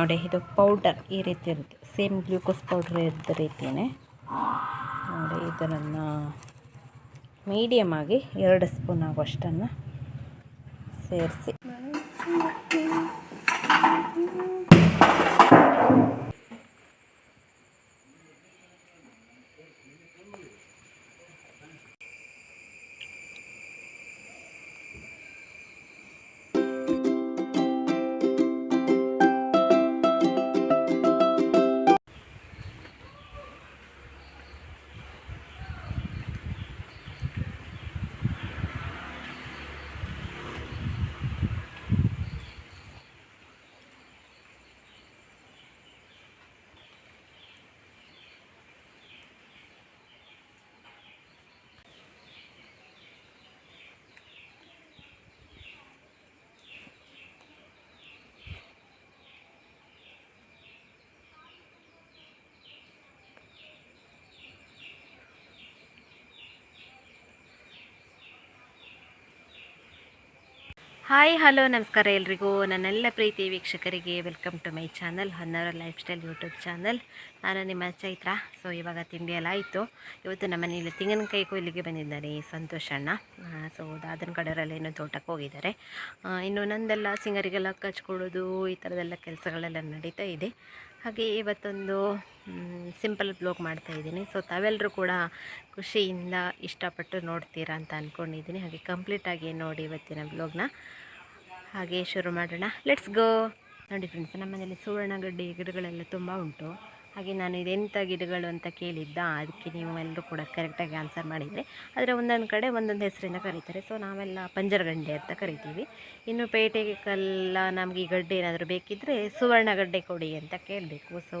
ನೋಡಿ, ಇದು ಪೌಡರ್ ಈ ರೀತಿ ಇರುತ್ತೆ ಸೇಮ್ ಗ್ಲೂಕೋಸ್ ಪೌಡ್ರ್ ಇದ್ದ ರೀತಿಯೇ ನೋಡಿ, ಇದನ್ನು ಮೀಡಿಯಮ್ ಆಗಿ ಎರಡು ಸ್ಪೂನ್ ಆಗುವಷ್ಟನ್ನು ಸೇರಿಸಿ. ಹಾಯ್, ಹಲೋ, ನಮಸ್ಕಾರ ಎಲ್ರಿಗೂ. ನನ್ನೆಲ್ಲ ಪ್ರೀತಿ ವೀಕ್ಷಕರಿಗೆ ವೆಲ್ಕಮ್ ಟು ಮೈ ಚಾನಲ್, ಹನ್ನರ ಲೈಫ್ ಸ್ಟೈಲ್ ಯೂಟ್ಯೂಬ್ ಚಾನಲ್. ನಾನು ನಿಮ್ಮ ಚೈತ್ರ. ಸೊ ಇವಾಗ ತಿಂಡಿ ಎಲ್ಲ ಆಯಿತು. ಇವತ್ತು ನಮ್ಮ ಮನೆಯಲ್ಲಿ ತೆಂಗಿನಕಾಯಿ ಕೊಯ್ಲಿಗೆ ಬಂದಿದ್ದಾರೆ ಸಂತೋಷ್ ಅಣ್ಣ. ಸೊ ದಾದನ ಏನೋ ತೋಟಕ್ಕೆ ಹೋಗಿದ್ದಾರೆ. ಇನ್ನು ನಂದೆಲ್ಲ ಸಿಂಗರಿಗೆಲ್ಲ ಕಚ್ಕೊಳ್ಳೋದು ಈ ಥರದೆಲ್ಲ ಕೆಲಸಗಳೆಲ್ಲ ನಡೀತಾ ಇದೆ. ಹಾಗೆ ಇವತ್ತೊಂದು ಸಿಂಪಲ್ ಬ್ಲಾಗ್ ಮಾಡ್ತಾ ಇದ್ದೀನಿ. ಸೊ ತಾವೆಲ್ಲರೂ ಕೂಡ ಖುಷಿಯಿಂದ ಇಷ್ಟಪಟ್ಟು ನೋಡ್ತೀರಾ ಅಂತ ಅಂದ್ಕೊಂಡಿದ್ದೀನಿ ಹಾಗೆ ಕಂಪ್ಲೀಟಾಗಿ ನೋಡಿ ಇವತ್ತಿನ ಬ್ಲಾಗ್ನ ಹಾಗೆ ಶುರು ಮಾಡೋಣ. ಲೆಟ್ಸ್ ಗೋ ನೋಡಿ ಫ್ರೆಂಡ್ಸ್ ನಮ್ಮ ಮನೇಲಿ ಸುವರ್ಣಗಡ್ಡೆ ಗಿಡಗಳೆಲ್ಲ ತುಂಬ ಉಂಟು. ಹಾಗೆ ನಾನು ಇದೆಂಥ ಗಿಡಗಳು ಅಂತ ಕೇಳಿದ್ದ, ಅದಕ್ಕೆ ನೀವು ಎಲ್ಲರೂ ಕೂಡ ಕರೆಕ್ಟಾಗಿ ಆನ್ಸರ್ ಮಾಡಿದರೆ. ಆದರೆ ಒಂದೊಂದು ಕಡೆ ಒಂದೊಂದು ಹೆಸರಿಂದ ಕರೀತಾರೆ. ಸೊ ನಾವೆಲ್ಲ ಪಂಜರಗಡ್ಡೆ ಅಂತ ಕರಿತೀವಿ. ಇನ್ನು ಪೇಟೆಗೆಲ್ಲ ನಮಗೆ ಈ ಗಡ್ಡೆ ಏನಾದರೂ ಬೇಕಿದ್ದರೆ ಸುವರ್ಣಗಡ್ಡೆ ಕೊಡಿ ಅಂತ ಕೇಳಬೇಕು. ಸೊ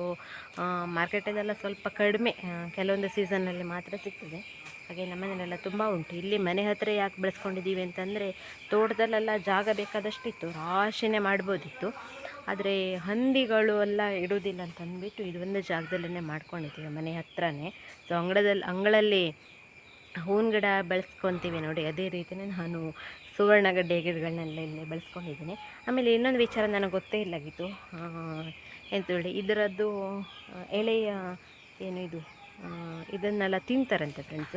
ಮಾರ್ಕೆಟಲ್ಲೆಲ್ಲ ಸ್ವಲ್ಪ ಕಡಿಮೆ ಕೆಲವೊಂದು ಸೀಸನಲ್ಲಿ ಮಾತ್ರ ಸಿಗ್ತದೆ. ಹಾಗೆ ನಮ್ಮನೆಲ್ಲ ತುಂಬ ಉಂಟು. ಇಲ್ಲಿ ಮನೆ ಹತ್ತಿರ ಯಾಕೆ ಬೆಳೆಸ್ಕೊಂಡಿದ್ದೀವಿ ಅಂತಂದರೆ, ತೋಟದಲ್ಲೆಲ್ಲ ಜಾಗ ಬೇಕಾದಷ್ಟಿತ್ತು. ರಾಶಿನೇ ಮಾಡ್ಬೋದಿತ್ತು. ಆದರೆ ಹಂದಿಗಳು ಎಲ್ಲ ಇಡೋದಿಲ್ಲ ಅಂತ ಅಂದ್ಬಿಟ್ಟು ಇದು ಒಂದು ಜಾಗದಲ್ಲೇ ಮಾಡ್ಕೊಂಡಿದ್ದೀವಿ ಮನೆ ಹತ್ರನೇ. ಸೊ ಅಂಗಳದಲ್ಲಿ ಅಂಗಳಲ್ಲಿ ಹೂವಿನ ಗಿಡ ಬೆಳೆಸ್ಕೊತೀವಿ ನೋಡಿ. ಅದೇ ರೀತಿಯೇ ನಾನು ಸುವರ್ಣಗಡ್ಡೆ ಗಿಡಗಳನ್ನೆಲ್ಲ ಇಲ್ಲಿ ಬೆಳೆಸ್ಕೊಂಡಿದ್ದೀನಿ. ಆಮೇಲೆ ಇನ್ನೊಂದು ವಿಚಾರ ನನಗೆ ಗೊತ್ತೇ ಇಲ್ಲಾಗಿತ್ತು ಹೇಳಿ, ಇದರದ್ದು ಎಳೆಯ ಏನು ಇದು ಇದನ್ನೆಲ್ಲ ತಿಂತಾರಂತೆ ಫ್ರೆಂಡ್ಸ್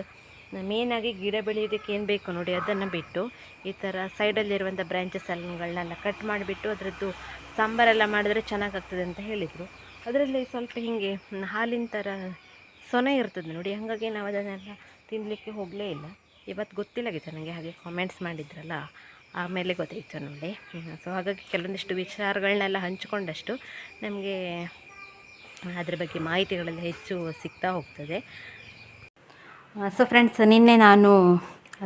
ಮೇನಾಗಿ ಗಿಡ ಬೆಳೆಯೋದಕ್ಕೆ ಏನು ಬೇಕು ನೋಡಿ, ಅದನ್ನು ಬಿಟ್ಟು ಈ ಥರ ಸೈಡಲ್ಲಿರುವಂಥ ಬ್ರ್ಯಾಂಚಸ್ ಅಲ್ಲಿಗಳನ್ನೆಲ್ಲ ಕಟ್ ಮಾಡಿಬಿಟ್ಟು ಅದರದ್ದು ಸಾಂಬಾರೆಲ್ಲ ಮಾಡಿದ್ರೆ ಚೆನ್ನಾಗಾಗ್ತದೆ ಅಂತ ಹೇಳಿದರು. ಅದರಲ್ಲಿ ಸ್ವಲ್ಪ ಹೀಗೆ ಹಾಲಿನ ಥರ ಸೊನೆ ಇರ್ತದೆ ನೋಡಿ, ಹಾಗಾಗಿ ನಾವು ಅದನ್ನೆಲ್ಲ ತಿನ್ನಲಿಕ್ಕೆ ಹೋಗಲೇ ಇಲ್ಲ. ಇವತ್ತು ಗೊತ್ತಿಲ್ಲಾಗಿತ್ತು ನನಗೆ ಹಾಗೆ ಕಾಮೆಂಟ್ಸ್ ಮಾಡಿದ್ರಲ್ಲ, ಆಮೇಲೆ ಗೊತ್ತಾಯಿತು ನೋಡಿ. ಸೊ ಹಾಗಾಗಿ ಕೆಲವೊಂದಿಷ್ಟು ವಿಚಾರಗಳನ್ನೆಲ್ಲ ಹಂಚಿಕೊಂಡಷ್ಟು ನಮಗೆ ಅದ್ರ ಬಗ್ಗೆ ಮಾಹಿತಿಗಳೆಲ್ಲ ಹೆಚ್ಚು ಸಿಗ್ತಾ ಹೋಗ್ತದೆ. ಸೊ ಫ್ರೆಂಡ್ಸ್ ನಿನ್ನೆ ನಾನು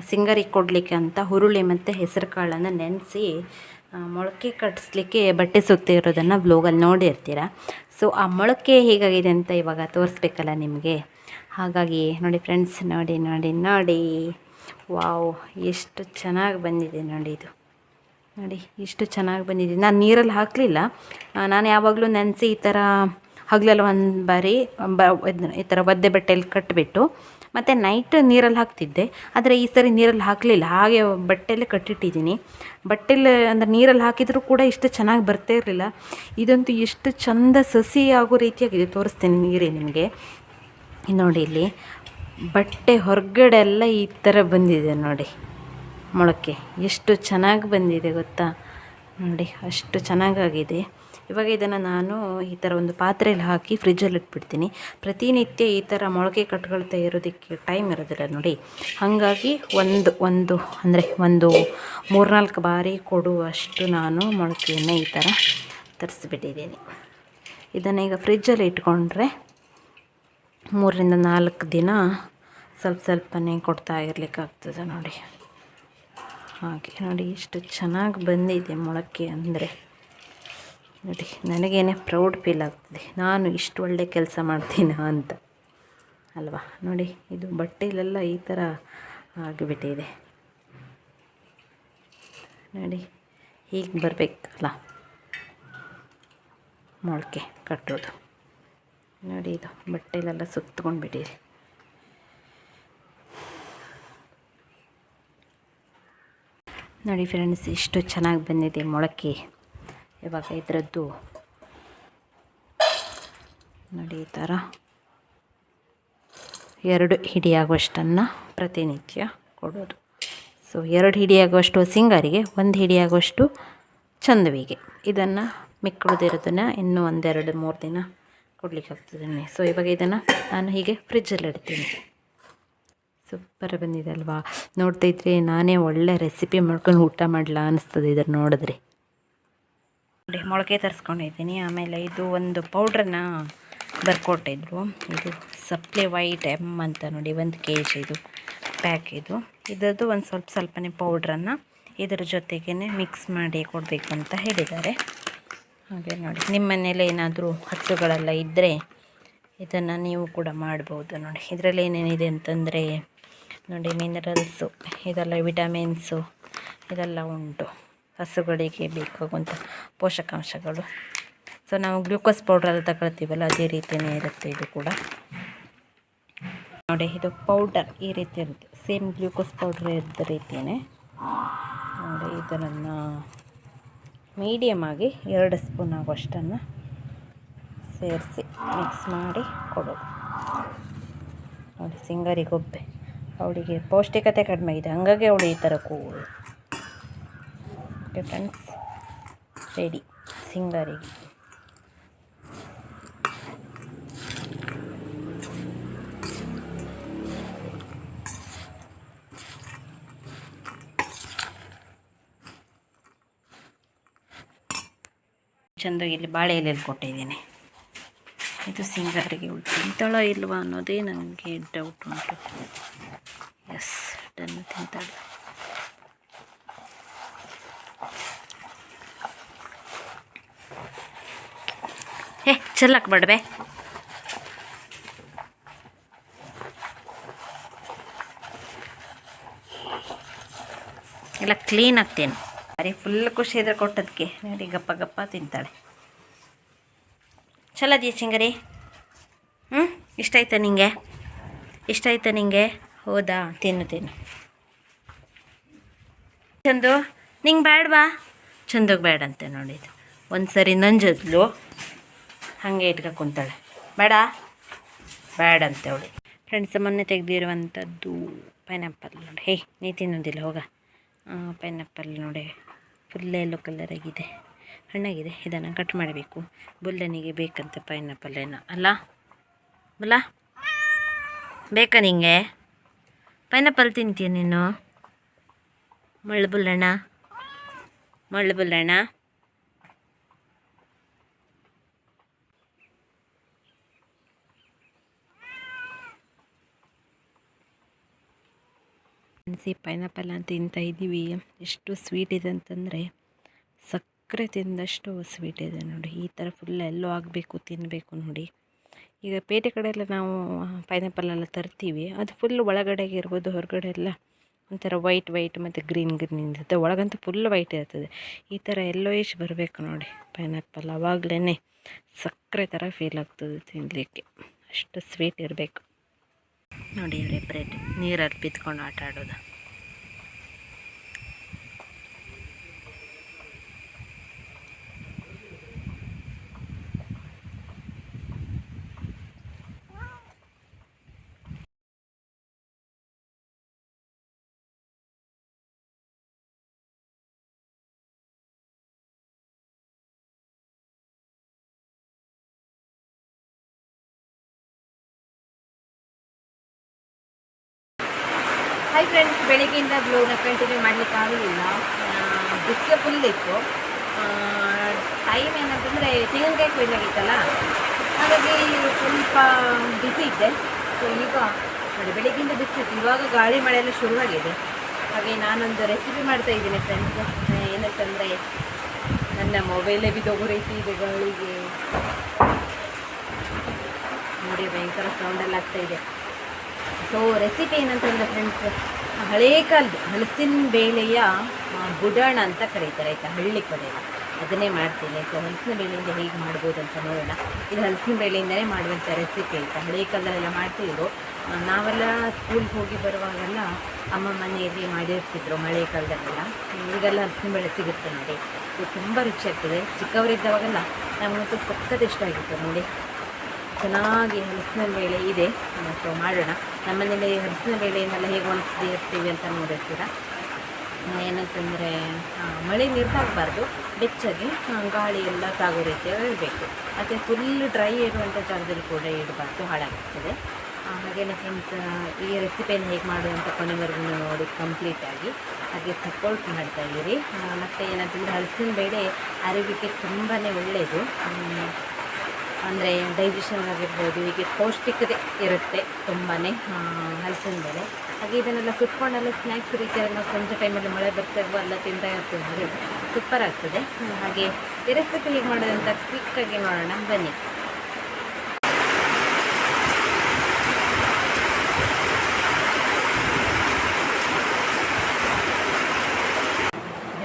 ಸಿಂಗರಿಗೆ ಕೊಡಲಿಕ್ಕೆ ಅಂತ ಹುರುಳಿ ಮತ್ತು ಹೆಸರು ಕಾಳನ್ನು ನೆನೆಸಿ ಮೊಳಕೆ ಕಟ್ಟಿಸ್ಲಿಕ್ಕೆ ಬಟ್ಟೆ ಸುತ್ತಿ ಇರೋದನ್ನು ಬ್ಲೋಗಲ್ಲಿ ನೋಡಿರ್ತೀರ? ಸೊ ಆ ಮೊಳಕೆ ಹೇಗಾಗಿದೆ ಅಂತ ಇವಾಗ ತೋರಿಸ್ಬೇಕಲ್ಲ ನಿಮಗೆ? ಹಾಗಾಗಿ ನೋಡಿ ಫ್ರೆಂಡ್ಸ್ ನೋಡಿ ನೋಡಿ ನೋಡಿ. ವಾವ್ ಎಷ್ಟು ಚೆನ್ನಾಗಿ ಬಂದಿದೆ ನೋಡಿ ಇದು. ನೋಡಿ, ಇಷ್ಟು ಚೆನ್ನಾಗಿ ಬಂದಿದೆ. ನಾನು ನೀರಲ್ಲಿ ಹಾಕಲಿಲ್ಲ. ನಾನು ಯಾವಾಗಲೂ ನೆನೆಸಿ ಈ ಥರ ಹಗಲೆಲ್ಲ ಒಂದು ಬಾರಿ ಬ ಈ ಥರ ಒದ್ದೆ ಬಟ್ಟೆಯಲ್ಲಿ ಕಟ್ಟಿಬಿಟ್ಟು ಮತ್ತು ನೈಟ್ ನೀರಲ್ಲಿ ಹಾಕ್ತಿದ್ದೆ. ಆದರೆ ಈ ಸರಿ ನೀರಲ್ಲಿ ಹಾಕಲಿಲ್ಲ. ಹಾಗೆ ಬಟ್ಟೆಯಲ್ಲೇ ಕಟ್ಟಿಟ್ಟಿದ್ದೀನಿ. ಬಟ್ಟೆಲಿ ಅಂದರೆ ನೀರಲ್ಲಿ ಹಾಕಿದರೂ ಕೂಡ ಇಷ್ಟು ಚೆನ್ನಾಗಿ ಬರ್ತಾ ಇರಲಿಲ್ಲ. ಇದಂತೂ ಎಷ್ಟು ಚಂದ ಸಸಿ ಆಗೋ ರೀತಿಯಾಗಿದೆ ತೋರಿಸ್ತೀನಿ ನೀರೇ ನಿಮಗೆ. ನೋಡಿ ಇಲ್ಲಿ. ಬಟ್ಟೆ ಹೊರಗಡೆ ಎಲ್ಲ ಈ ಥರ ಬಂದಿದೆ ನೋಡಿ. ಮೊಳಕೆ. ಎಷ್ಟು ಚೆನ್ನಾಗಿ ಬಂದಿದೆ ಗೊತ್ತಾ? ನೋಡಿ, ಅಷ್ಟು ಚೆನ್ನಾಗಾಗಿದೆ. ಇವಾಗ ಇದನ್ನು ನಾನು ಈ ಥರ ಒಂದು ಪಾತ್ರೆಯಲ್ಲಿ ಹಾಕಿ ಫ್ರಿಜ್ಜಲ್ಲಿ ಇಟ್ಬಿಡ್ತೀನಿ. ಪ್ರತಿನಿತ್ಯ ಈ ಥರ ಮೊಳಕೆ ಕಟ್ಕೊಳ್ತಾ ಇರೋದಕ್ಕೆ ಟೈಮ್ ಇರೋದಿಲ್ಲ ನೋಡಿ. ಹಾಗಾಗಿ ಒಂದು ಒಂದು, ಅಂದರೆ ಒಂದು ಮೂರ್ನಾಲ್ಕು ಬಾರಿ ಕೊಡುವಷ್ಟು ನಾನು ಮೊಳಕೆಯನ್ನು ಈ ಥರ ತರಿಸ್ಬಿಟ್ಟಿದ್ದೀನಿ. ಇದನ್ನು ಈಗ ಫ್ರಿಜ್ಜಲ್ಲಿ ಇಟ್ಕೊಂಡ್ರೆ ಮೂರರಿಂದ ನಾಲ್ಕು ದಿನ ಸ್ವಲ್ಪ ಸ್ವಲ್ಪನೇ ಕೊಡ್ತಾ ಇರಲಿಕ್ಕಾಗ್ತದೆ ನೋಡಿ. ಹಾಗೆ ನೋಡಿ ಎಷ್ಟು ಚೆನ್ನಾಗಿ ಬಂದಿದೆ ಮೊಳಕೆ ಅಂದರೆ. ನೋಡಿ, ನನಗೇನೆ ಪ್ರೌಡ್ ಫೀಲ್ ಆಗ್ತದೆ. ನಾನು ಇಷ್ಟು ಒಳ್ಳೆ ಕೆಲಸ ಮಾಡ್ತೀನ ಅಂತ. ಅಲ್ವಾ? ನೋಡಿ, ಇದು ಬಟ್ಟೆಲೆಲ್ಲ ಈ ಥರ ಆಗಿಬಿಟ್ಟಿದೆ. ನೋಡಿ, ಹೀಗೆ ಬರಬೇಕಲ್ಲ. ಮೊಳಕೆ ಕಟ್ಟೋದು. ನೋಡಿ, ಇದು ಬಟ್ಟೆಲೆಲ್ಲ ಸುತ್ಕೊಂಡ್ಬಿಟ್ಟಿದೆ. ನೋಡಿ ಫ್ರೆಂಡ್ಸ್ ಇಷ್ಟು ಚೆನ್ನಾಗಿ ಬಂದಿದೆ ಮೊಳಕೆ. ಇವಾಗ ಇದರದ್ದು ನೋಡಿ ಈ ಥರ. ಎರಡು ಹಿಡಿಯಾಗುವಷ್ಟನ್ನು ಪ್ರತಿನಿತ್ಯ ಕೊಡೋದು. ಸೊ ಎರಡು ಹಿಡಿಯಾಗುವಷ್ಟು ಸಿಂಗರಿಗೆ, ಒಂದು ಹಿಡಿಯಾಗುವಷ್ಟು ಚಂದುವಿಗೆ. ಇದನ್ನು ಮಿಕ್ಕುಳಿದಿರೋದನ್ನು ಇನ್ನೂ ಒಂದೆರಡು ಮೂರು ದಿನ ಕೊಡ್ಲಿಕ್ಕೆ ಆಗ್ತದೆ ಸೊ ಇವಾಗ ಇದನ್ನು ನಾನು ಹೀಗೆ ಫ್ರಿಜ್ಜಲ್ಲಿ ಇಡ್ತೀನಿ. ಸೂಪರ್ ಬಂದಿದೆ ಅಲ್ವಾ? ನೋಡ್ತಾ ಇದ್ರೆ ನಾನೇ ಒಳ್ಳೆ ರೆಸಿಪಿ ಮಾಡ್ಕೊಂಡು ಊಟ ಮಾಡಲ ಅನ್ನಿಸ್ತದೆ ಇದನ್ನು ನೋಡಿದ್ರೆ. ನೋಡಿ, ಮೊಳಕೆ ತರಿಸ್ಕೊಂಡಿದ್ದೀನಿ. ಆಮೇಲೆ ಇದು ಒಂದು ಪೌಡ್ರನ್ನ ಬರ್ಕೊಟ್ಟಿದ್ರು. ಇದು ಸಪ್ಲೆ ವೈಟ್ ಎಂ ಅಂತ ನೋಡಿ, ಒಂದು ಕೆ ಜಿ ಇದು ಪ್ಯಾಕ್ ಇದು. ಇದರದ್ದು ಒಂದು ಸ್ವಲ್ಪ ಸ್ವಲ್ಪನೇ ಪೌಡ್ರನ್ನು ಇದರ ಜೊತೆಗೇ ಮಿಕ್ಸ್ ಮಾಡಿ ಕೊಡಬೇಕು ಅಂತ ಹೇಳಿದ್ದಾರೆ. ಹಾಗೆ ನೋಡಿ, ನಿಮ್ಮ ಮನೇಲಿ ಏನಾದರೂ ಹಸುಗಳೆಲ್ಲ ಇದ್ದರೆ ಇದನ್ನು ನೀವು ಕೂಡ ಮಾಡ್ಬೋದು ನೋಡಿ. ಇದರಲ್ಲಿ ಏನೇನಿದೆ ಅಂತಂದರೆ ನೋಡಿ ಮಿನರಲ್ಸು ಇದೆಲ್ಲ ವಿಟಮಿನ್ಸು ಇದೆಲ್ಲ ಉಂಟು. ಹಸುಗಳಿಗೆ ಬೇಕಾಗುವಂಥ ಪೋಷಕಾಂಶಗಳು. ಸೊ ನಾವು ಗ್ಲೂಕೋಸ್ ಪೌಡ್ರೆಲ್ಲ ತಗೊಳ್ತೀವಲ್ಲ, ಅದೇ ರೀತಿಯೇ ಇರುತ್ತೆ ಇದು ಕೂಡ. ನೋಡಿ, ಇದು ಪೌಡರ್ ಈ ರೀತಿ ಇರುತ್ತೆ. ಸೇಮ್ ಗ್ಲೂಕೋಸ್ ಪೌಡ್ರ್ ಇದ್ದ ರೀತಿಯೇ. ನೋಡಿ, ಇದನ್ನು ಮೀಡಿಯಮ್ ಆಗಿ ಎರಡು ಸ್ಪೂನ್ ಆಗುವಷ್ಟನ್ನು ಸೇರಿಸಿ ಮಿಕ್ಸ್ ಮಾಡಿ ಕೊಡೋದು ನೋಡಿ ಸಿಂಗರಿಗೊಬ್ಬೆ ಅವಳಿಗೆ ಪೌಷ್ಟಿಕತೆ ಕಡಿಮೆ ಇದೆ. ಹಂಗಾಗಿ ಅವಳು ಈ ಥರ ಕೂಗೋಳು ಓಕೆ ಫ್ರೆಂಡ್ಸ್. ರೆಡಿ. ಸಿಂಗರಿಗೆ. ಚಂದ ಇಲ್ಲಿ ಬಾಳೆ ಎಲೆಯಲ್ಲಿ ಕೊಟ್ಟಿದ್ದೀನಿ. ಇದು ಸಿಂಗಾರಿಗೆ ತಿಂತಾಳ ಇಲ್ವಾ ಅನ್ನೋದೇ ನನಗೆ ಡೌಟ್ ಉಂಟು. S done ತಿಂತಾಳೆ. ಹೇ ಚೆಲ್ಲಕ್ಕೆ ಬಡವೆ ಎಲ್ಲ ಕ್ಲೀನ್ ಆಗ್ತೇನೆ. ಅರೆ ಫುಲ್ ಖುಷಿ ಇದ್ರೆ ಕೊಟ್ಟದಕ್ಕೆ ನೋಡಿ, ಗಪ್ಪ ಗಪ್ಪ ತಿಂತಾಳೆ. ಚಲೋದಿಯ ಚಿಂಗರಿ ಹ್ಞೂ ಇಷ್ಟ ಆಯ್ತಾ ನಿಂಗೆ? ಇಷ್ಟ ಆಯ್ತಾ ನಿಂಗೆ? ಹೌದಾ? ತಿನ್ನು ತಿನ್ನು. ಚಂದು, ನಿಂಗೆ ಬೇಡವಾ ಚಂದಗೆ ಬೇಡ ಅಂತೆ ನೋಡಿದ್ದು ಒಂದು ಸರಿ ನಂಜದ್ಲು. ಹಾಗೆ ಇಟ್ಕೋ ಕುಂತಾಳೆ ಬೇಡ ಬೇಡ ಅಂತೇಳಿ. ಫ್ರೆಂಡ್ಸ್ ಮೊನ್ನೆ ತೆಗೆದಿರುವಂಥದ್ದು ಪೈನಾಪಲ್ ನೋಡಿ. ಹೇ, ನೀ ತಿನ್ನೋದಿಲ್ಲ, ಹೋಗ. ಪೈನಾಪಲ್ ನೋಡಿ. ಫುಲ್ ಎಲ್ಲೋ ಕಲರ್ ಆಗಿದೆ. ಹಣ್ಣಾಗಿದೆ. ಇದನ್ನು ಕಟ್ ಮಾಡಬೇಕು. ಬುಲ್ಲನಿಗೆ ಬೇಕಂತ ಪೈನಾಪಲ್ ಏನೋ, ಅಲ್ಲ? ಬುಲ್ಲ? ಬೇಕಾ ನಿಂಗೆ? ಪೈನಾಪಲ್ ತಿಂತೀಯ ನೀನು? ಮುಳ್ಳು ಬುಲ್ಲಣ್ಣ? ಮುಳ್ಳು ಬುಲ್ಲಣ್ಣ? ಫ್ರೆಂಡ್ಸ್ ಪೈನಾಪಲ್ ಅಂತ ತಿಂತಾ ಇದ್ದೀವಿ. ಎಷ್ಟು ಸ್ವೀಟ್ ಇದೆ ಅಂತಂದರೆ ಸಕ್ಕರೆ ತಿಂದಷ್ಟು ಸ್ವೀಟ್ ಇದೆ ನೋಡಿ. ಈ ಥರ ಫುಲ್ ಎಲ್ಲೋ ಆಗಬೇಕು ತಿನ್ನಬೇಕು ನೋಡಿ. ಈಗ ಪೇಟೆ ಕಡೆ ಎಲ್ಲ ನಾವು ಪೈನಾಪಲ್ಲೆಲ್ಲ ತರ್ತೀವಿ. ಅದು ಫುಲ್ ಒಳಗಡೆಗೆ ಇರ್ಬೋದು, ಹೊರಗಡೆ ಎಲ್ಲ ಒಂಥರ ವೈಟ್ ವೈಟ್ ಮತ್ತು ಗ್ರೀನ್ ಗ್ರೀನ್ ಇರುತ್ತೆ ಒಳಗಂತೂ ಫುಲ್ ವೈಟ್ ಇರ್ತದೆ. ಈ ಥರ ಎಲ್ಲೋಯಿಶ್ ಬರಬೇಕು ನೋಡಿ ಪೈನಾಪಲ್. ಆವಾಗಲೇ ಸಕ್ಕರೆ ಥರ ಫೀಲ್ ಆಗ್ತದೆ ತಿನ್ನಲಿಕ್ಕೆ ಅಷ್ಟು ಸ್ವೀಟ್ ಇರಬೇಕು. ನೋಡಿ ಇಲ್ಲಿ ಬ್ರೆಡ್ ನೀರಲ್ಲಿ ಬಿದ್ಕೊಂಡು ಆಟ ಆಡೋದು. ಹಾಯ್ ಫ್ರೆಂಡ್ಸ್ ಬೆಳಗ್ಗೆಯಿಂದ ಬ್ಲೂನ ಕಂಟಿನ್ಯೂ ಮಾಡಲಿಕ್ಕೆ ಆಗಲಿಲ್ಲ ಬಿಸಿಲು ಫುಲ್ ಇತ್ತು. ಟೈಮ್ ಏನಂತಂದರೆ ತೆಂಗಿನಕಾಯಿ ಕೊಯ್ಲಾಗಿತ್ತಲ್ಲ ಹಾಗಾಗಿ ಸ್ವಲ್ಪ ಬಿಸಿ ಇದ್ದೆ. ಸೊ ಈಗ ನೋಡಿ, ಬೆಳಿಗ್ಗೆಯಿಂದ ಬಿಸಿತ್ತು ಇವಾಗ ಗಾಳಿ ಮಳೆ ಎಲ್ಲ ಶುರುವಾಗಿದೆ. ಹಾಗೆ ನಾನೊಂದು ರೆಸಿಪಿ ಮಾಡ್ತಾ ಇದ್ದೀನಿ ಫ್ರೆಂಡ್ಸ್ ಏನಂತಂದರೆ ನನ್ನ ಮೊಬೈಲೇ ಬಿದ್ದೋಗೋ ರೀತಿ ಇದೆ ಗಾಳಿಗೆ. ನೋಡಿ, ಭಯಂಕರ ಸೌಂಡೆಲ್ಲ ಆಗ್ತಾಯಿದೆ ಸೊ ರೆಸಿಪಿ ಏನಂತಂದ್ರೆ ಫ್ರೆಂಡ್ಸ್ ಹಳೇ ಕಾಲದ ಹಲಸಿನ ಬೇಳೆಯ ಗುಡಣ ಅಂತ ಕರೀತಾರೆ, ಆಯಿತಾ? ಹಳ್ಳಿ ಕಡೆ. ಅದನ್ನೇ ಮಾಡ್ತೀನಿ. ಸೊ ಹಲಸಿನ ಬೇಳೆಯಿಂದ ಹೇಗೆ ಮಾಡ್ಬೋದು ಅಂತ ನೋಡೋಣ. ಇದು ಹಲಸಿನ ಬೇಳೆಯಿಂದಲೇ ಮಾಡುವಂಥ ರೆಸಿಪಿ ಆಯಿತಾ? ಹಳೇ ಕಾಲದಲ್ಲೆಲ್ಲ ಮಾಡ್ತಿದ್ರು. ನಾವೆಲ್ಲ ಸ್ಕೂಲ್ಗೆ ಹೋಗಿ ಬರುವಾಗೆಲ್ಲ ಅಮ್ಮ ಮನೆಯಲ್ಲಿ ಮಾಡಿರ್ತಿದ್ರು ಮಳೆ ಕಾಲದಲ್ಲೆಲ್ಲ. ಈಗೆಲ್ಲ ಹಲಸಿನ ಬೇಳೆ ಸಿಗುತ್ತೆ ನೋಡಿ. ಇದು ತುಂಬ ರುಚಿ ಆಗ್ತದೆ. ಚಿಕ್ಕವರಿದ್ದಾವಾಗೆಲ್ಲ ನಮಗಂತೂ ಸಖತ್ ಇಷ್ಟ ಆಗಿತ್ತು ನೋಡಿ. ಚೆನ್ನಾಗಿ ಹಲಸಿನ ಬೇಳೆ ಇದೆ. ಮತ್ತು ಮಾಡೋಣ. ನಮ್ಮನೇಲಿ ಹಲಸಿನ ಬೇಳೆಯನ್ನೆಲ್ಲ ಹೇಗೆ ಒಣಗಿಸಿ ಇರ್ತೀವಿ ಅಂತ ನೋಡಿರ್ತೀರ? ಏನಂತಂದರೆ ಮಳೆ ನೀರ್ದಾಗಬಾರ್ದು ಬೆಚ್ಚಗೆ ಗಾಳಿ ಎಲ್ಲ ತಾಗೋ ರೀತಿಯಲ್ಲಿ ಇರಬೇಕು. ಮತ್ತು ಫುಲ್ ಡ್ರೈ ಇರುವಂಥ ಜಾಗದಲ್ಲಿ ಕೂಡ ಇಡಬಾರ್ದು, ಹಾಳಾಗ್ತದೆ. ಹಾಗೆಯೇ ಫ್ರೆಂಡ್ಸ್ ಈ ರೆಸಿಪಿಯನ್ನು ಹೇಗೆ ಮಾಡುವಂಥ ಕೊನೆವರೆಗೂ ನೋಡಿ ಕಂಪ್ಲೀಟಾಗಿ ಹಾಗೆ ಸಪೋರ್ಟ್ ಮಾಡ್ತಾ ಇದ್ದೀರಿ. ಮತ್ತು ಏನಂತಂದರೆ, ಹಲಸಿನ ಬೇಳೆ ಆರೋಗ್ಯಕ್ಕೆ ತುಂಬಾ ಒಳ್ಳೆಯದು ಅಂದರೆ ಡೈಜೆಷನ್ ಆಗಿರ್ಬೋದು, ಹೀಗೆ ಪೌಷ್ಟಿಕತೆ ಇರುತ್ತೆ ತುಂಬಾ ಹಲಸಿನ ಬೇಳೆ ಹಾಗೆ ಇದನ್ನೆಲ್ಲ ಸುಟ್ಕೊಂಡೆಲ್ಲ ಸ್ನ್ಯಾಕ್ಸ್ ನಾವು ಸಂಜೆ ಟೈಮಲ್ಲಿ ಮಳೆ ಬರ್ತಾಗೋ ಅಲ್ಲ ತಿಂತಾ ಇರ್ತೀವಿ ಸೂಪರ್ ಆಗ್ತದೆ. ಹಾಗೆ ರೆಸಿಪಿ ಹೇಗೆ ಮಾಡೋದಂತ ಕ್ವಿಕ್ಕಾಗಿ ನೋಡೋಣ, ಬನ್ನಿ.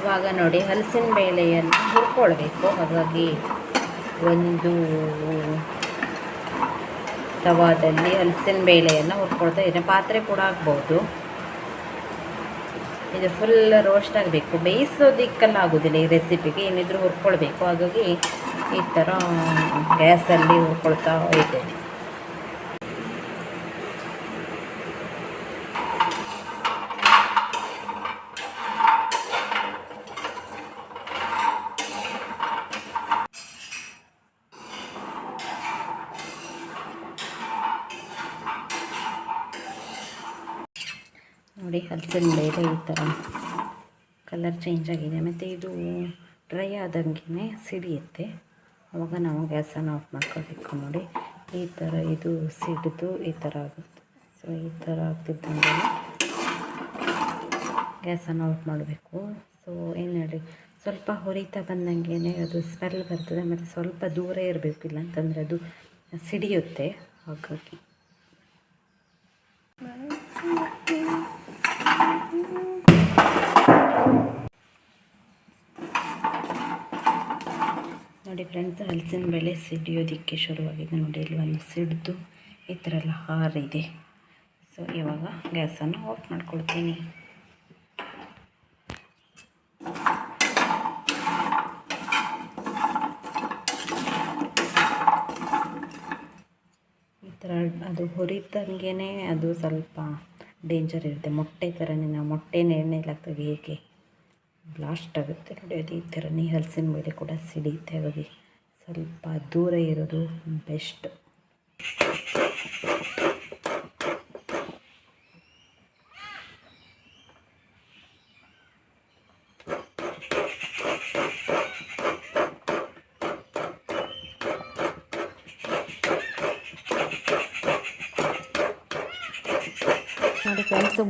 ಇವಾಗ ನೋಡಿ, ಹಲಸಿನ ಬೇಳೆಯನ್ನು ಹುರ್ಕೊಳ್ಬೇಕು, ಹಾಗಾಗಿ ಒಂದು ತವಾದಲ್ಲಿ ಹಲಸಿನ ಬೇಳೆಯನ್ನು ಹುರ್ಕೊಳ್ತಾ ಇದ್ದೇನೆ ಪಾತ್ರೆ ಕೂಡ ಆಗ್ಬೋದು. ಇದು ಫುಲ್ ರೋಸ್ಟ್ ಆಗಬೇಕು. ಬೇಯಿಸೋದಿಕ್ಕಲ್ಲ ಆಗೋದಿಲ್ಲ ಈ ರೆಸಿಪಿಗೆ ಏನಿದ್ರು ಹುರ್ಕೊಳ್ಬೇಕು. ಹಾಗಾಗಿ ಈ ಥರ ಗ್ಯಾಸಲ್ಲಿ ಹುರ್ಕೊಳ್ತಾ ಇದ್ದೇನೆ. ಹಲಸಿನ ಬೇಳೆ ಈ ಥರ ಕಲರ್ ಚೇಂಜ್ ಆಗಿದೆ. ಮತ್ತು ಇದು ಡ್ರೈ ಆದಂಗೆ ಸಿಡಿಯುತ್ತೆ. ಆವಾಗ ನಾವು ಗ್ಯಾಸನ್ನು ಆಫ್ ಮಾಡ್ಕೋಬೇಕು ನೋಡಿ. ಈ ಥರ ಇದು ಸಿಡಿದು ಈ ಥರ ಆಗುತ್ತೆ. ಸೊ ಈ ಥರ ಆಗ್ತಿದ್ದಂಗೆ ಗ್ಯಾಸನ್ನು ಆಫ್ ಮಾಡಬೇಕು. ಸೊ ಏನು ಹೇಳಿ? ಸ್ವಲ್ಪ ಹೊರೀತಾ ಬಂದಂಗೆ ಅದು ಸ್ಮೆಲ್ ಬರ್ತದೆ. ಮತ್ತು ಸ್ವಲ್ಪ ದೂರ ಇರಬೇಕು. ಇಲ್ಲ ಅಂತಂದರೆ ಅದು ಸಿಡಿಯುತ್ತೆ. ಹಾಗಾಗಿ. ನೋಡಿ ಫ್ರೆಂಡ್ಸ್ ಹಲಸಿನ ಬೆಳೆ ಸಿಡಿಯೋದಕ್ಕೆ ಶುರುವಾಗಿದೆ. ನೋಡಿ, ಇಲ್ಲಿ ಒಂದು ಸಿಡಿದು ಈ ಥರ ಎಲ್ಲ ಹಾರಿದೆ. ಸೊ ಇವಾಗ ಗ್ಯಾಸನ್ನು ಆಫ್ ಮಾಡ್ಕೊಳ್ತೀನಿ. ಈ ಥರ ಅದು ಹುರಿದಂಗೆ ಅದು ಸ್ವಲ್ಪ ಡೇಂಜರ್ ಇರುತ್ತೆ. ಮೊಟ್ಟೆ ಥರನೇ, ನಾವು ಮೊಟ್ಟೆನ ಎಣ್ಣೆಲಿ ಹಾಕ್ದಾಗ ಹೇಗೆ ಬ್ಲಾಸ್ಟ್ ಆಗುತ್ತೆ ನೋಡಿ, ಅದೇ ಥರನೇ ಹಲಸಿನ ಮೇಲೆ ಕೂಡ ಸಿಡಿಯುತ್ತೆ. ಹಾಗಾಗಿ ಸ್ವಲ್ಪ ದೂರ ಇರೋದು ಬೆಸ್ಟ್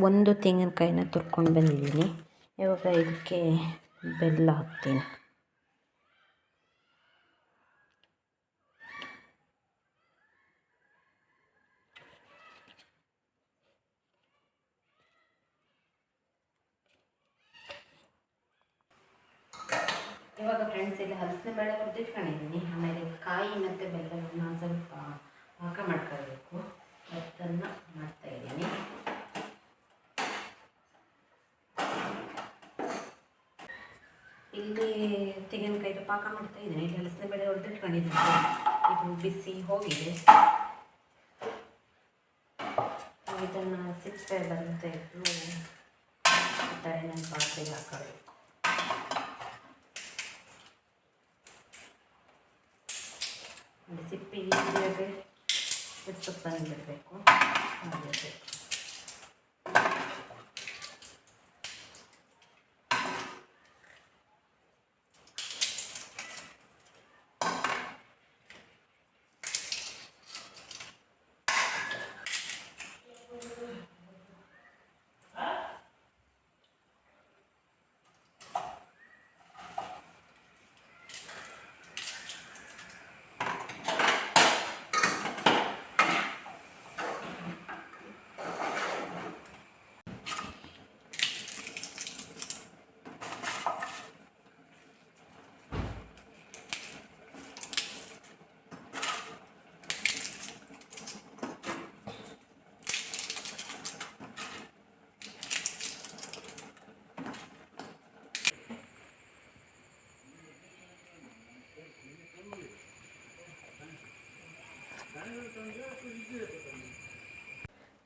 ಒಂದು ತೆಂಗಿನಕಾಯಿನ ತುರ್ಕೊಂಡು ಬಂದಿದ್ದೀನಿ. ಇವಾಗ ಇದಕ್ಕೆ ಬೆಲ್ಲ ಹಾಕ್ತೀನಿ. ಇವಾಗ ಫ್ರೆಂಡ್ಸ್ ಇಲ್ಲಿ ಹಲಸಿನ ಬೇಳೆ ಹುರಿದಿಟ್ಕೊಂಡಿದ್ದೀನಿ ಆಮೇಲೆ ಕಾಯಿ ಮತ್ತು ಬೆಲ್ಲವನ್ನು ಸ್ವಲ್ಪ ಪಾಕ ಮಾಡ್ಕೋಬೇಕು ಅದನ್ನು ಮಾಡ್ತಾ ಇದ್ದೀನಿ ಇಲ್ಲಿ ತೆಂಗಿನಕಾಯಿದು ಪಾಕ ಮಾಡ್ತಾ ಇದ್ದೇನೆ. ಇಲ್ಲಿ ಹಲಸಿನ ಬೇಳೆ ಹೊಡೆದಿಟ್ಕೊಂಡಿದ್ದೀನಿ ಇದು ಬಿಸಿ ಹೋಗಿದೆ. ಇದನ್ನು ಸಿಪ್ಪೆ ಎಲ್ಲ ತೆಗೆದು ತಲೆ ನನ್ನ ಪಾತ್ರೆಗೆ ಹಾಕಬೇಕು. ಸಿಪ್ಪೆ ಇಲ್ಲದೆ ಸೊಪ್ಪನ್ನು ಬಿಡಬೇಕು ಹಾಗೆ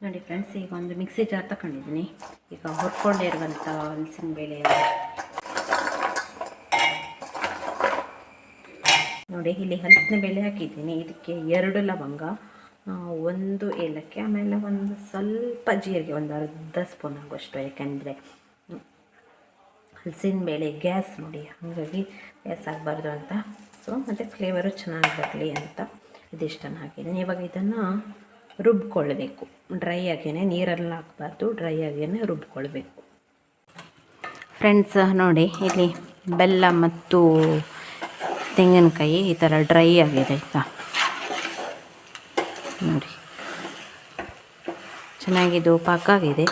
ನೋಡಿ ಫ್ರೆಂಡ್ಸ್, ಈಗ ಒಂದು ಮಿಕ್ಸಿ ಜಾರ್ ತಗೊಂಡಿದ್ದೀನಿ ಈಗ ಹುರ್ಕೊಂಡಿರುವಂಥ ಹಲಸಿನ ಬೇಳೆ ನೋಡಿ, ಇಲ್ಲಿ ಹಲಸಿನ ಬೇಳೆ ಹಾಕಿದ್ದೀನಿ. ಇದಕ್ಕೆ ಎರಡು ಲವಂಗ ಒಂದು ಏಲಕ್ಕಿ, ಆಮೇಲೆ ಒಂದು ಸ್ವಲ್ಪ ಜೀರಿಗೆ, ಒಂದು ಅರ್ಧ ಸ್ಪೂನ್ ಆಗುವಷ್ಟು. ಯಾಕೆಂದರೆ ಹಲಸಿನ ಬೇಳೆ ಗ್ಯಾಸ್ ನೋಡಿ, ಹಾಗಾಗಿ ಗ್ಯಾಸ್ ಆಗಬಾರ್ದು ಅಂತ. ಸೊ ಮತ್ತು ಫ್ಲೇವರು ಚೆನ್ನಾಗಿ ಬರಲಿ ಅಂತ ಇದಿಷ್ಟನ್ನು ಹಾಕಿದ್ದೀನಿ. ಇವಾಗ ಇದನ್ನು ರುಬ್ಕೊಳ್ಬೇಕು ಡ್ರೈ ಆಗೇನೆ ನೀರಲ್ಲಿ ಹಾಕ್ಬಾರ್ದು ಡ್ರೈ ಆಗೇನೆ ರುಬ್ಕೊಳ್ಬೇಕು. ಫ್ರೆಂಡ್ಸ್ ನೋಡಿ, ಇಲ್ಲಿ ಬೆಲ್ಲ ಮತ್ತು ತೆಂಗಿನಕಾಯಿ ಈ ಥರ ಡ್ರೈ ಆಗಿದೆ ಆಯಿತಾ? ನೋಡಿ. ಚೆನ್ನಾಗಿದು ಪಾಕಾಗಿದೆ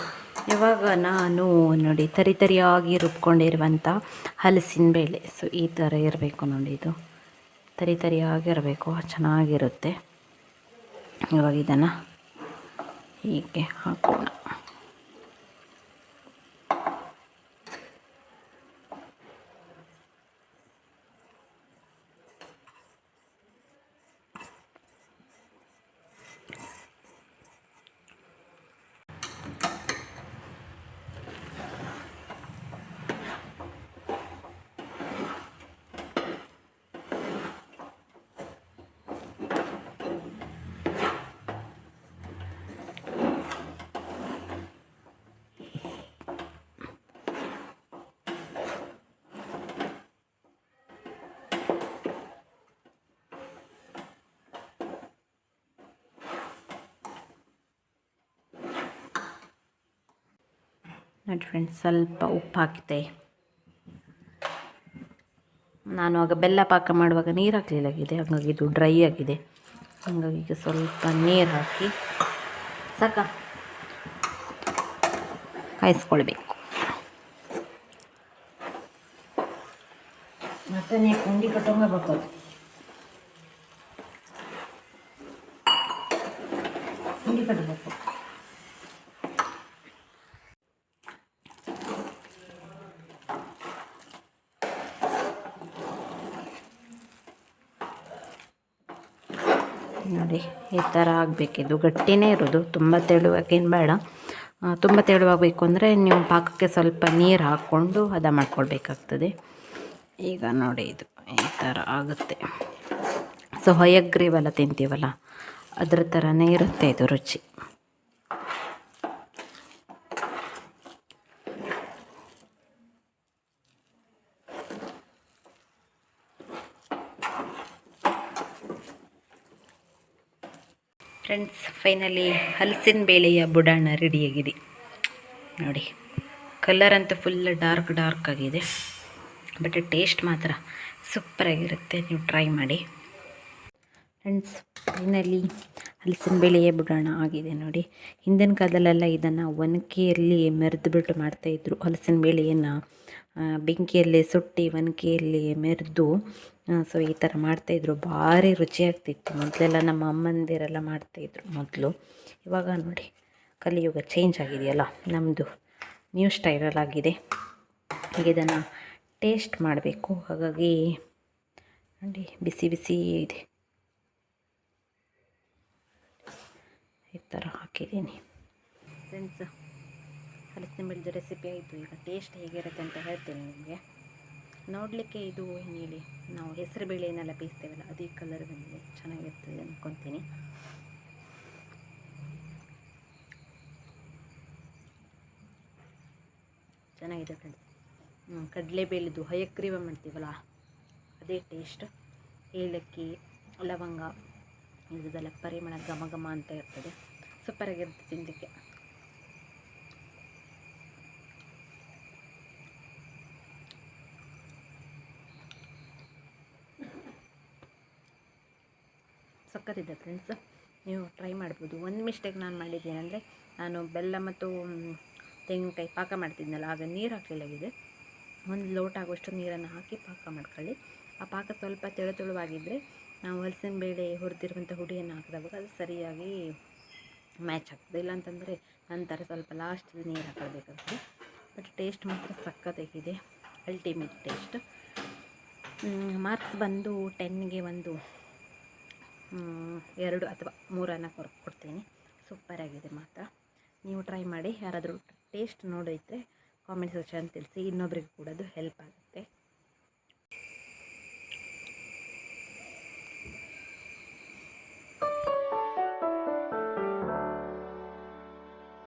ಇವಾಗ ನಾನು ನೋಡಿ, ತರಿ ತರಿಯಾಗಿ ರುಬ್ಕೊಂಡಿರುವಂಥ ಹಲಸಿನ ಬೇಳೆ. ಸೊ ಈ ಥರ ಇರಬೇಕು ನೋಡಿ ಇದು. ತರಿ ತರಿಯಾಗಿರಬೇಕು ಚೆನ್ನಾಗಿರುತ್ತೆ. ಇವಾಗ ಇದನ್ನು ಹೀಗೆ ಹಾಕೋಣ. ನೋಡಿ ಫ್ರೆಂಡ್ಸ್ ಸ್ವಲ್ಪ ಉಪ್ಪು ಹಾಕಿದೆ ನಾನು ಆಗ ಬೆಲ್ಲ ಪಾಕ ಮಾಡುವಾಗ ನೀರು ಹಾಕಲಿಲ್ಲಾಗಿದೆ, ಹಾಗಾಗಿ ಇದು ಡ್ರೈ ಆಗಿದೆ. ಹಾಗಾಗಿ ಈಗ ಸ್ವಲ್ಪ ನೀರು ಹಾಕಿ ಸಾಕ ಕಾಯಿಸ್ಕೊಳ್ಬೇಕು. ಮತ್ತೆ ಕುಂಡಿ ಕಟ್ಟೋಂಗಬೇಕು ಕುಂಡಿ ಕಟ್ಟಬೇಕು ನೋಡಿ ಈ ಥರ ಆಗಬೇಕಿದು. ಗಟ್ಟಿನೇ ಇರೋದು. ತುಂಬ ತೆಳುವಾಗೇನು ಬೇಡ. ತುಂಬ ತೆಳುವಾಗಬೇಕು ಅಂದರೆ ನೀವು ಪಾಕಕ್ಕೆ ಸ್ವಲ್ಪ ನೀರು ಹಾಕ್ಕೊಂಡು ಹದ ಮಾಡ್ಕೊಳ್ಬೇಕಾಗ್ತದೆ. ಈಗ ನೋಡಿ ಇದು ಈ ಥರ ಆಗುತ್ತೆ. ಸೊ, ಹೊಯಗ್ರೀವೆಲ್ಲ ತಿಂತೀವಲ್ಲ, ಅದರ ಥರನೇ ಇರುತ್ತೆ ಇದು ರುಚಿ. ಫ್ರೆಂಡ್ಸ್ ಫೈನಲಿ ಹಲಸಿನ ಬೇಳೆಯ ಬುಡಾಣ ರೆಡಿಯಾಗಿದೆ ನೋಡಿ ಕಲರ್ ಅಂತೂ ಫುಲ್ ಡಾರ್ಕ್ ಡಾರ್ಕ್ ಆಗಿದೆ. ಬಟ್ ಟೇಸ್ಟ್ ಮಾತ್ರ ಸೂಪರಾಗಿರುತ್ತೆ ನೀವು ಟ್ರೈ ಮಾಡಿ. ಫ್ರೆಂಡ್ಸ್ ಫೈನಲಿ ಹಲಸಿನ ಬೇಳೆಯ ಬುಡಾಣ ಆಗಿದೆ ನೋಡಿ. ಹಿಂದಿನ ಕಾಲದಲ್ಲೆಲ್ಲ ಇದನ್ನು ಒನಕೆಯಲ್ಲಿ ಮೆರೆದು ಬಿಟ್ಟು ಮಾಡ್ತಾಯಿದ್ರು ಹಲಸಿನ ಬೇಳೆಯನ್ನು ಬೆಂಕಿಯಲ್ಲಿ ಸುಟ್ಟಿ ಒನಕೆಯಲ್ಲಿ ಮೆರೆದು ಸೊ ಈ ಥರ ಮಾಡ್ತಾಯಿದ್ರು ಭಾರಿ ರುಚಿಯಾಗ್ತಿತ್ತು. ಮೊದಲೆಲ್ಲ ನಮ್ಮ ಅಮ್ಮಂದಿರೆಲ್ಲ ಮಾಡ್ತಾಯಿದ್ರು ಮೊದಲು. ಇವಾಗ ನೋಡಿ, ಕಲಿಯುಗ ಚೇಂಜ್ ಆಗಿದೆಯಲ್ಲ ನಮ್ಮದು ನ್ಯೂ ಸ್ಟೈಲಲ್ಲಾಗಿದೆ ಈಗ ಇದನ್ನು ಟೇಸ್ಟ್ ಮಾಡಬೇಕು. ಹಾಗಾಗಿ ನೋಡಿ, ಬಿಸಿ ಬಿಸಿ ಇದೆ. ಈ ಥರ ಹಾಕಿದ್ದೀನಿ. ಫ್ರೆಂಡ್ಸ್ ಹಲಸಿನ ಬೆಳೆದ ರೆಸಿಪಿ ಆಯಿತು. ಈಗ ಟೇಸ್ಟ್ ಹೇಗಿರುತ್ತೆ ಅಂತ ಹೇಳ್ತೀನಿ ನಿಮಗೆ. ನೋಡಲಿಕ್ಕೆ ಇದು ಏನು ಹೇಳಿ ನಾವು ಹೆಸರು ಬೇಳೆನೆಲ್ಲ ಬೇಯಿಸ್ತೇವಲ್ಲ ಅದೇ ಕಲರ್ ಬಂದಿದೆ. ಚೆನ್ನಾಗಿರ್ತದೆ ಅಂದ್ಕೊತೀನಿ ಚೆನ್ನಾಗಿದೆ ಫ್ರೆಂಡ್ಸ್ ಕಡಲೆಬೇಳೆದು ಹಯಗ್ರೀವ ಮಾಡ್ತೀವಲ್ಲ, ಅದೇ ಟೇಸ್ಟ್ ಏಲಕ್ಕಿ, ಲವಂಗ ಇದೆಲ್ಲ ಪರಿಮಳ ಘಮ ಘಮ ಅಂತ ಇರ್ತದೆ. ಸೂಪರಾಗಿರುತ್ತೆ ತಿನ್ನಲಿಕ್ಕೆ ಸಕ್ಕತ್ತಿದೆ ಫ್ರೆಂಡ್ಸ್ ನೀವು ಟ್ರೈ ಮಾಡ್ಬೋದು. ಒಂದು ಮಿಸ್ಟೇಕ್ ನಾನು ಮಾಡಿದ್ದೇನೆಂದರೆ, ನಾನು ಬೆಲ್ಲ ಮತ್ತು ತೆಂಗಿನಕಾಯಿ ಪಾಕ ಮಾಡ್ತಿದ್ನಲ್ಲ, ಆಗ ನೀರು ಹಾಕಲಿಲ್ಲಾಗಿದೆ. ಒಂದು ಲೋಟ ಆಗುವಷ್ಟು ನೀರನ್ನು ಹಾಕಿ ಪಾಕ ಮಾಡ್ಕೊಳ್ಳಿ. ಆ ಪಾಕ ಸ್ವಲ್ಪ ತೆಳು ತೆಳುವಾಗಿದ್ದರೆ ನಾವು ಹಲಸಿನ ಬೇಳೆ ಹುರಿದಿರುವಂಥ ಹುಡಿಯನ್ನು ಹಾಕಿದಾಗ ಅದು ಸರಿಯಾಗಿ ಮ್ಯಾಚ್ ಆಗ್ತದೆ. ಇಲ್ಲಾಂತಂದರೆ ನಂತರ ಸ್ವಲ್ಪ ಲಾಸ್ಟ್ ನೀರು ಹಾಕಬೇಕಾಗ್ತದೆ. ಬಟ್ ಟೇಸ್ಟ್ ಮಾತ್ರ ಸಕ್ಕತ್ತಾಗಿದೆ ಅಲ್ಟಿಮೇಟ್ ಟೇಸ್ಟ್ ಮಾರ್ಕ್ಸ್ ಬಂದು ಟೆನ್ಗೆ ಒಂದು ಎರಡು ಅಥವಾ ಮೂರನ್ನು ಕೊಡ್ ಕೊಡ್ತೀನಿ. ಸೂಪರಾಗಿದೆ ಮಾತ್ರ. ನೀವು ಟ್ರೈ ಮಾಡಿ, ಯಾರಾದರೂ ಟೇಸ್ಟ್ ನೋಡಿದ್ರೆ ಕಾಮೆಂಟ್ ಸೆಕ್ಷನ್ ತಿಳಿಸಿ, ಇನ್ನೊಬ್ರಿಗೆ ಕೂಡ ಅದು ಹೆಲ್ಪ್ ಆಗುತ್ತೆ.